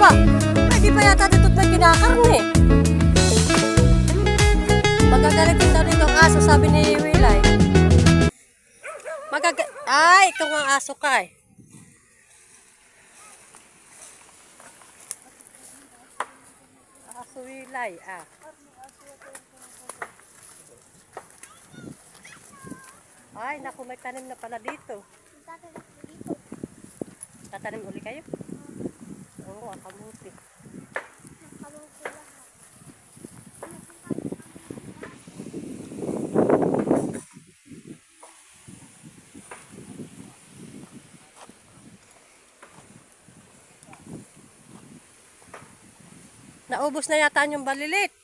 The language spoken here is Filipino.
ba? Pwede pa yata dito't may kinakarne. Magagalit ito nito ang aso, sabi ni Wilay. Magag... Ay, ikaw ang aso ka eh. Aso Wilay, ah. Ay, naku, may tanim na pala dito. Tatanim uli kayo? Naubos na yata yung balilit.